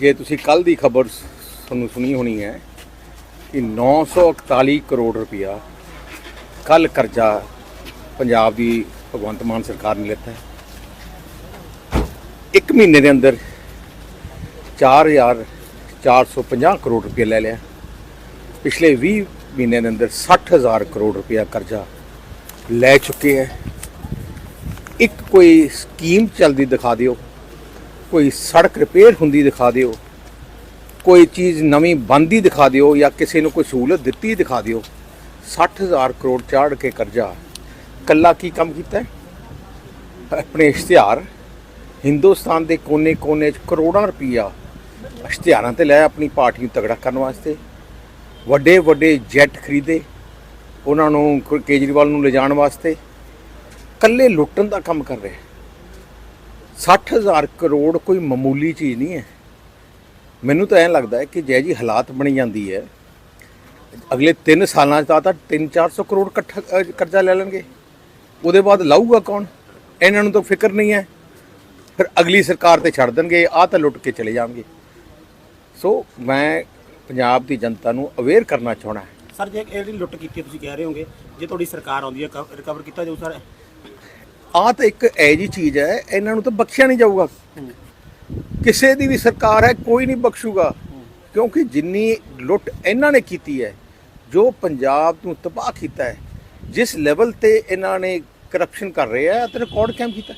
ਜੇ ਤੁਸੀਂ ਕੱਲ ਦੀ ਖਬਰ ਤੁਹਾਨੂੰ ਸੁਣੀ ਹੋਣੀ ਹੈ ਕਿ 941 ਕਰੋੜ ਰੁਪਇਆ ਕੱਲ ਕਰਜ਼ਾ ਪੰਜਾਬ ਦੀ ਭਗਵੰਤ ਮਾਨ ਸਰਕਾਰ ਨੇ ਲਿੱਤਾ ਹੈ। ਇੱਕ ਮਹੀਨੇ ਦੇ ਅੰਦਰ 4450 ਕਰੋੜ ਰੁਪਇਆ ਲੈ ਲਿਆ। ਪਿਛਲੇ 20 ਮਹੀਨੇ ਦੇ ਅੰਦਰ 60000 ਕਰੋੜ ਰੁਪਇਆ ਕਰਜ਼ਾ ਲੈ ਚੁੱਕੇ ਹੈ। ਇੱਕ ਕੋਈ ਸਕੀਮ ਚੱਲਦੀ ਦਿਖਾ ਦਿਓ। ਕੋਈ ਸੜਕ ਰਿਪੇਅਰ ਹੁੰਦੀ ਦਿਖਾ ਦਿਓ, ਕੋਈ ਚੀਜ਼ ਨਵੀਂ ਬੰਦੀ ਦਿਖਾ ਦਿਓ ਜਾਂ ਕਿਸੇ ਨੂੰ ਕੋਈ ਸਹੂਲਤ ਦਿੱਤੀ ਦਿਖਾ ਦਿਓ 60000 ਕਰੋੜ ਚਾੜ ਕੇ ਕਰਜ਼ਾ। ਕੱਲਾ ਕੀ ਕੰਮ ਕੀਤਾ ਆਪਣੇ ਇਸ਼ਤਿਹਾਰ। ਹਿੰਦੁਸਤਾਨ ਦੇ ਕੋਨੇ-ਕੋਨੇ 'ਚ ਕਰੋੜਾਂ ਰੁਪਈਆ ਇਸ਼ਤਿਹਾਰਾਂ ਤੇ ਲੈ ਆਪਣੀ ਪਾਰਟੀ ਨੂੰ ਤਗੜਾ ਕਰਨ ਵਾਸਤੇ। ਵੱਡੇ ਵੱਡੇ ਜੈਟ ਖਰੀਦੇ, ਉਹਨਾਂ ਨੂੰ ਕੇਜਰੀਵਾਲ ਨੂੰ ਲਿਜਾਣ ਵਾਸਤੇ। ਕੱਲੇ ਲੁੱਟਣ ਦਾ ਕੰਮ ਕਰ ਰਿਹਾ। 60000 ਕਰੋੜ ਕੋਈ ਮਾਮੂਲੀ ਚੀਜ਼ ਨਹੀਂ ਹੈ। ਮੈਨੂੰ ਤਾਂ ਐਂ ਲੱਗਦਾ ਹੈ ਕਿ ਜੈ ਜੀ ਹਾਲਾਤ ਬਣੀ ਜਾਂਦੀ ਹੈ, ਅਗਲੇ 3 ਸਾਲਾਂ 'ਚ ਤਾਂ ਤਾਂ 3-400 ਕਰੋੜ ਇਕੱਠਾ ਕਰਜ਼ਾ ਲੈ ਲੈਣਗੇ। ਉਹਦੇ ਬਾਅਦ ਲਾਊਗਾ ਕੌਣ? ਇਹਨਾਂ ਨੂੰ ਤਾਂ ਫਿਕਰ ਨਹੀਂ ਹੈ। ਫਿਰ ਅਗਲੀ ਸਰਕਾਰ ਤੇ ਛੱਡ ਦੇਣਗੇ, ਆਹ ਤਾਂ ਲੁੱਟ ਕੇ ਚਲੇ ਜਾਣਗੇ। ਸੋ ਮੈਂ ਪੰਜਾਬ ਦੀ ਜਨਤਾ ਨੂੰ ਅਵੇਅਰ ਕਰਨਾ ਚਾਹਣਾ ਸਰ, ਜੇ ਇਹ ਲੁੱਟ ਕੀਤੀ ਤੁਸੀਂ ਕਹਿ ਰਹੇ ਹੋਗੇ, ਜੇ ਤੁਹਾਡੀ ਸਰਕਾਰ ਆਉਂਦੀ ਹੈ ਰਿਕਵਰ ਕੀਤਾ ਜਾਊ, ਸਰ ਆਹ ਤਾਂ ਇੱਕ ਐ ਜੀ ਚੀਜ਼ ਹੈ, ਇਹਨਾਂ ਨੂੰ ਤਾਂ ਬਖਸ਼ਿਆ ਨਹੀਂ ਜਾਊਗਾ। ਕਿਸੇ ਦੀ ਵੀ ਸਰਕਾਰ ਹੈ, ਕੋਈ ਨਹੀਂ ਬਖਸ਼ੂਗਾ। ਕਿਉਂਕਿ ਜਿੰਨੀ ਲੁੱਟ ਇਹਨਾਂ ਨੇ ਕੀਤੀ ਹੈ, ਜੋ ਪੰਜਾਬ ਨੂੰ ਤਬਾਹ ਕੀਤਾ ਹੈ, ਜਿਸ ਲੈਵਲ ਤੇ ਇਹਨਾਂ ਨੇ ਕਰਪਸ਼ਨ ਕਰ ਰਹੇ ਆ ਤੇ ਰਿਕਾਰਡ ਕੈਮ ਕੀਤਾ